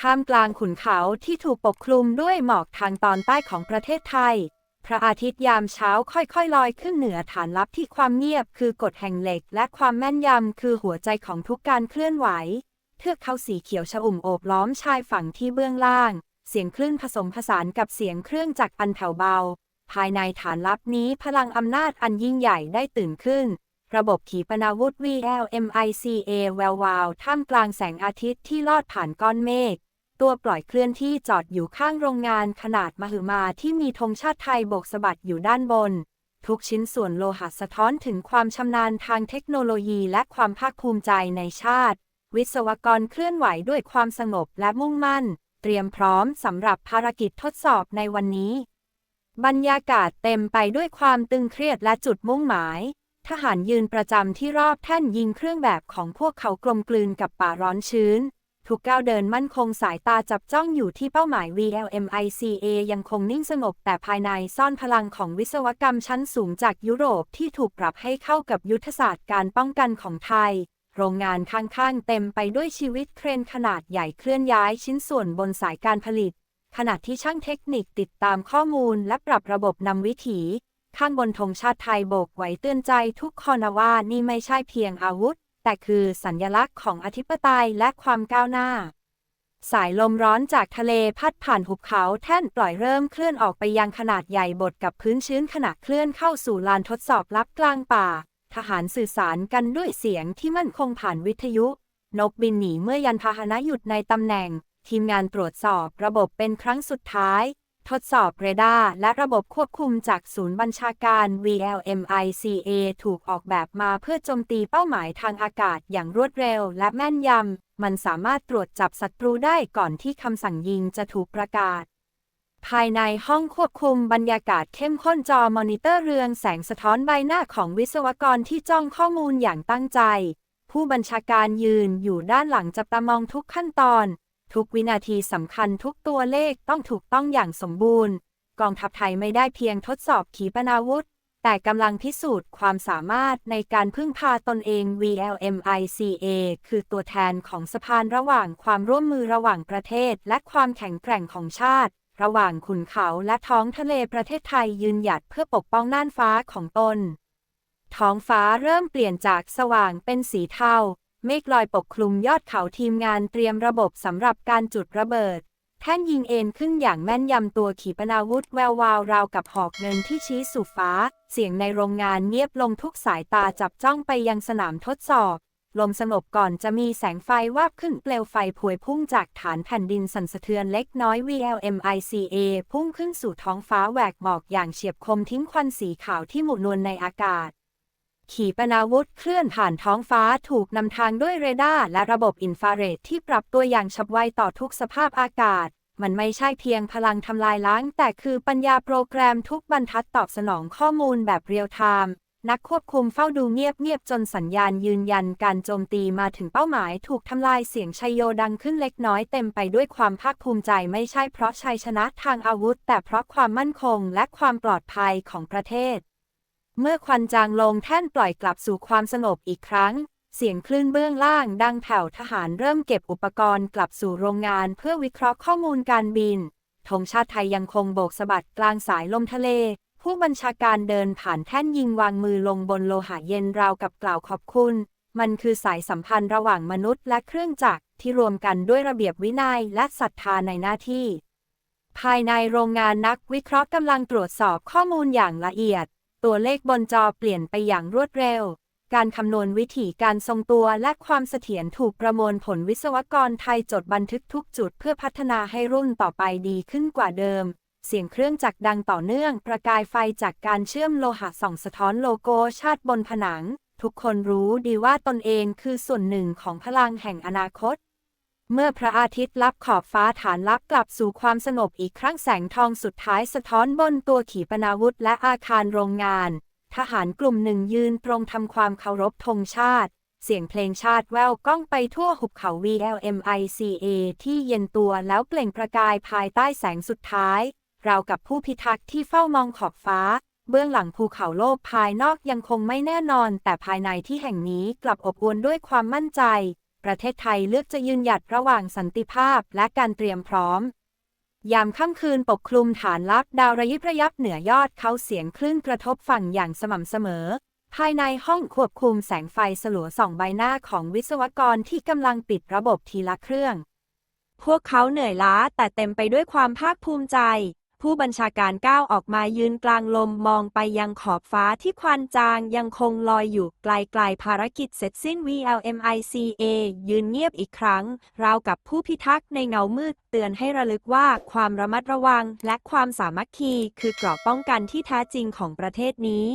ท่ามกลางขุนเขาที่ถูกปกคลุมด้วยหมอกทางตอนใต้ของประเทศไทย พระอาทิตย์ยามเช้าค่อยๆ ลอยขึ้นเหนือฐานลับที่ความเงียบคือกฎแห่งเหล็ก และความแม่นยำคือหัวใจของทุกการเคลื่อนไหว เทือกเขาสีเขียวชอุ่มโอบล้อมชายฝั่งที่เบื้องล่าง เสียงคลื่นผสมผสานกับเสียงเครื่องจักรอันแผ่วเบา ภายในฐานลับนี้พลังอำนาจอันยิ่งใหญ่ได้ตื่นขึ้น ระบบขีปนาวุธ VLMICA แวววาวท่ามกลางแสงอาทิตย์ที่ลอดผ่านก้อนเมฆตัวปล่อยเคลื่อนที่จอดอยู่ข้างโรงงานขนาดมหึมาที่มีธงชาติไทยโบกสะบัดอยู่ด้านบน ทุกชิ้นส่วนโลหะสะท้อนถึงความชำนาญทางเทคโนโลยีและความภาคภูมิใจในชาติ วิศวกรเคลื่อนไหวด้วยความสงบและมุ่งมั่น เตรียมพร้อมสำหรับภารกิจทดสอบในวันนี้ บรรยากาศเต็มไปด้วยความตึงเครียดและจุดมุ่งหมาย ทหารยืนประจำที่รอบแท่นยิงเครื่องแบบของพวกเขากลมกลืนกับป่าร้อนชื้น ทุกก้าวเดินมั่นคงสายตาจับจ้องอยู่ที่เป้าหมาย VLMICA ยังคงนิ่งสงบแต่ภายในซ่อนพลังของวิศวกรรมชั้นสูงจากยุโรปที่ถูกปรับให้เข้ากับยุทธศาสตร์การป้องกันของไทยโรงงานข้างๆ เต็มไปด้วยชีวิตเครนขนาดใหญ่เคลื่อนย้ายชิ้นส่วนบนสายการผลิต ขณะที่ช่างเทคนิคติดตามข้อมูลและปรับระบบนำวิถี ข้างบนธงชาติไทยโบกไว้เตือนใจทุกคนนว่านี่ไม่ใช่เพียงอาวุธ แต่คือสัญลักษณ์ของอธิปไตยและความก้าวหน้า สายลมร้อนจากทะเลพัดผ่านหุบเขาแท่นปล่อยเริ่มเคลื่อนออกไปยังขนาดใหญ่บดกับพื้นชื้นขณะเคลื่อนเข้าสู่ลานทดสอบลับกลางป่า ทหารสื่อสารกันด้วยเสียงที่มั่นคงผ่านวิทยุ นกบินหนีเมื่อยันพาหนะหยุดในตำแหน่ง ทีมงานตรวจสอบระบบเป็นครั้งสุดท้าย ทดสอบเรดาร์และระบบควบคุมจากศูนย์บัญชาการ VLMICA ถูกออกแบบมาเพื่อโจมตีเป้าหมายทางอากาศอย่างรวดเร็วและแม่นยำ มันสามารถตรวจจับศัตรูได้ก่อนที่คำสั่งยิงจะถูกประกาศภายในห้องควบคุมบรรยากาศเข้มข้นจอมอนิเตอร์เรืองแสงสะท้อนใบหน้าของวิศวกรที่จ้องข้อมูลอย่างตั้งใจ ผู้บัญชาการยืนอยู่ด้านหลังจับตามองทุกขั้นตอน ทุกวินาทีสำคัญทุกตัวเลขต้องถูกต้องอย่างสมบูรณ์ กองทัพไทยไม่ได้เพียงทดสอบขีปนาวุธ แต่กำลังพิสูจน์ความสามารถในการพึ่งพาตนเอง VLMICA คือตัวแทนของสะพานระหว่างความร่วมมือระหว่างประเทศ และความแข็งแกร่งของชาติ ระหว่างขุนเขาและท้องทะเลประเทศไทยยืนหยัดเพื่อปกป้องน่านฟ้าของตน ท้องฟ้าเริ่มเปลี่ยนจากสว่างเป็นสีเทา เมฆลอยปกคลุมยอดเขาทีมงานเตรียมระบบสำหรับการจุดระเบิด แท่นยิงเอ็นขึ้นอย่างแม่นยำตัวขีปนาวุธแวววาวราวกับหอกเงินที่ชี้สู่ฟ้า เสียงในโรงงานเงียบลงทุกสายตาจับจ้องไปยังสนามทดสอบ ลมสงบก่อนจะมีแสงไฟวาบขึ้นเปลวไฟพวยพุ่งจากฐานแผ่นดินสั่นสะเทือนเล็กน้อย VLMICA พุ่งขึ้นสู่ท้องฟ้าแหวกหมอกอย่างเฉียบคมทิ้งควันสีขาวที่หมุนวลในอากาศ ขีปนาวุธเคลื่อนผ่านท้องฟ้าถูกนำทางด้วยเรดาร์และระบบอินฟราเรดที่ปรับตัวอย่างฉับไวต่อทุกสภาพอากาศ มันไม่ใช่เพียงพลังทำลายล้าง แต่คือปัญญาโปรแกรมทุกบรรทัดตอบสนองข้อมูลแบบเรียลไทม์นักควบคุมเฝ้าดูเงียบๆจนสัญญาณยืนยันการโจมตีมาถึงเป้าหมาย ถูกทำลายเสียงชัยโยดังขึ้นเล็กน้อยเต็มไปด้วยความภาคภูมิใจไม่ใช่เพราะชัยชนะทางอาวุธ แต่เพราะความมั่นคงและความปลอดภัยของประเทศ เมื่อควันจางลงแท่นปล่อยกลับสู่ความสงบอีกครั้ง เสียงคลื่นเบื้องล่างดังแผ่วทหารเริ่มเก็บอุปกรณ์กลับสู่โรงงานเพื่อวิเคราะห์ข้อมูลการบินธงชาติไทยยังคงโบกสะบัดกลางสายลมทะเล ผู้บัญชาการเดินผ่านแท่นยิงวางมือลงบนโลหะเย็นราวกับกล่าวขอบคุณ มันคือสายสัมพันธ์ระหว่างมนุษย์และเครื่องจักรที่รวมกันด้วยระเบียบวินัยและศรัทธาในหน้าที่ ภายในโรงงานนักวิเคราะห์กำลังตรวจสอบข้อมูลอย่างละเอียด ตัวเลขบนจอเปลี่ยนไปอย่างรวดเร็ว การคำนวณวิธีการทรงตัวและความเสถียรถูกประมวลผลวิศวกรไทยจดบันทึกทุกจุดเพื่อพัฒนาให้รุ่นต่อไปดีขึ้นกว่าเดิม เสียงเครื่องจักรดังต่อเนื่อง ประกายไฟจากการเชื่อมโลหะส่องสะท้อนโลโก้ชาติบนผนัง ทุกคนรู้ดีว่าตนเองคือส่วนหนึ่งของพลังแห่งอนาคต เมื่อพระอาทิตย์ลับขอบฟ้าฐานลับกลับสู่ความสงบอีกครั้งแสงทองสุดท้ายสะท้อนบนตัวขีปนาวุธและอาคารโรงงาน ทหารกลุ่มหนึ่งยืนตรงทำความเคารพธงชาติ เสียงเพลงชาติแววก้องไปทั่วหุบเขา VLMICA ที่เย็นตัวแล้วเปล่งประกายภายใต้แสงสุดท้ายราวกับผู้พิทักษ์ที่เฝ้ามองขอบฟ้า เบื้องหลังภูเขาโลกภายนอกยังคงไม่แน่นอน แต่ภายในที่แห่งนี้กลับอบอวลด้วยความมั่นใจ ประเทศไทยเลือกจะยืนหยัดระหว่างสันติภาพและการเตรียมพร้อม ยามค่ำคืนปกคลุมฐานลับดาวระยิบระยับเหนือยอดเขาเสียงคลื่นกระทบฝั่งอย่างสม่ำเสมอ ภายในห้องควบคุมแสงไฟสลัวส่องใบหน้าของวิศวกรที่กำลังปิดระบบทีละเครื่อง พวกเขาเหนื่อยล้าแต่เต็มไปด้วยความภาคภูมิใจ ผู้บัญชาการก้าวออกมายืนกลางลมมองไปยังขอบฟ้าที่ควันจางยังคงลอยอยู่ไกลๆภารกิจเสร็จสิ้น VLMICA ยืนเงียบอีกครั้ง ราวกับผู้พิทักษ์ในเงามืดเตือนให้ระลึกว่าความระมัดระวังและความสามัคคีคือเกราะป้องกันที่แท้จริงของประเทศนี้